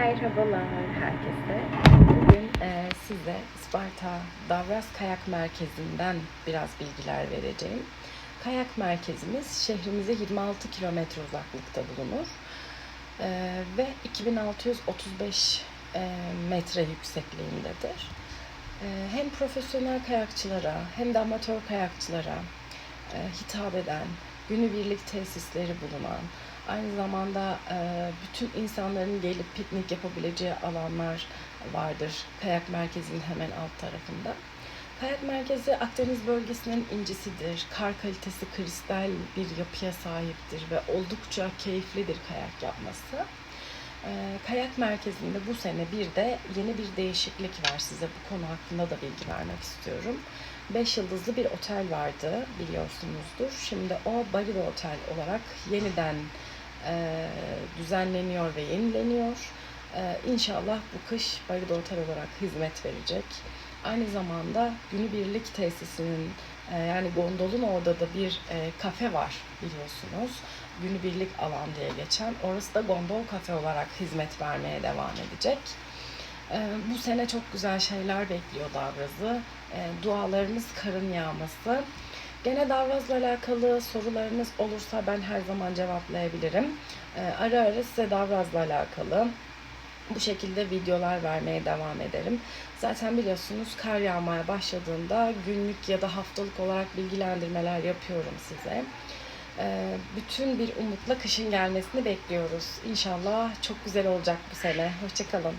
Merhabalar herkese. Bugün e, size Isparta Davras Kayak Merkezi'nden biraz bilgiler vereceğim. Kayak merkezimiz şehrimize 26 kilometre uzaklıkta bulunur. E, ve 2635 e, metre yüksekliğindedir. E, hem profesyonel kayakçılara hem de amatör kayakçılara e, hitap eden, günübirlik tesisleri bulunan, aynı zamanda e, bütün insanların gelip piknik yapabileceği alanlar vardır kayak merkezinin hemen alt tarafında. Kayak merkezi Akdeniz bölgesinin incisidir. Kar kalitesi kristal bir yapıya sahiptir ve oldukça keyiflidir kayak yapması. Kayak merkezinde bu sene bir de yeni bir değişiklik var. Size bu konu hakkında da bilgi vermek istiyorum. 5 yıldızlı bir otel vardı biliyorsunuzdur. Şimdi o Barido Otel olarak yeniden e, düzenleniyor ve yenileniyor. E, inşallah bu kış Barido Otel olarak hizmet verecek. Aynı zamanda günübirlik tesisinin e, yani gondolun orada da bir e, kafe var biliyorsunuz. Günübirlik alan diye geçen. Orası da gondol kafe olarak hizmet vermeye devam edecek. E, bu sene çok güzel şeyler bekliyor Davraz'ı. E, dualarımız karın yağması. Gene Davraz'la alakalı sorularınız olursa ben her zaman cevaplayabilirim. E, ara ara size Davraz'la alakalı bu şekilde videolar vermeye devam ederim. Zaten biliyorsunuz kar yağmaya başladığında günlük ya da haftalık olarak bilgilendirmeler yapıyorum size. Ee, bütün bir umutla kışın gelmesini bekliyoruz. İnşallah çok güzel olacak bu sene. Hoşçakalın.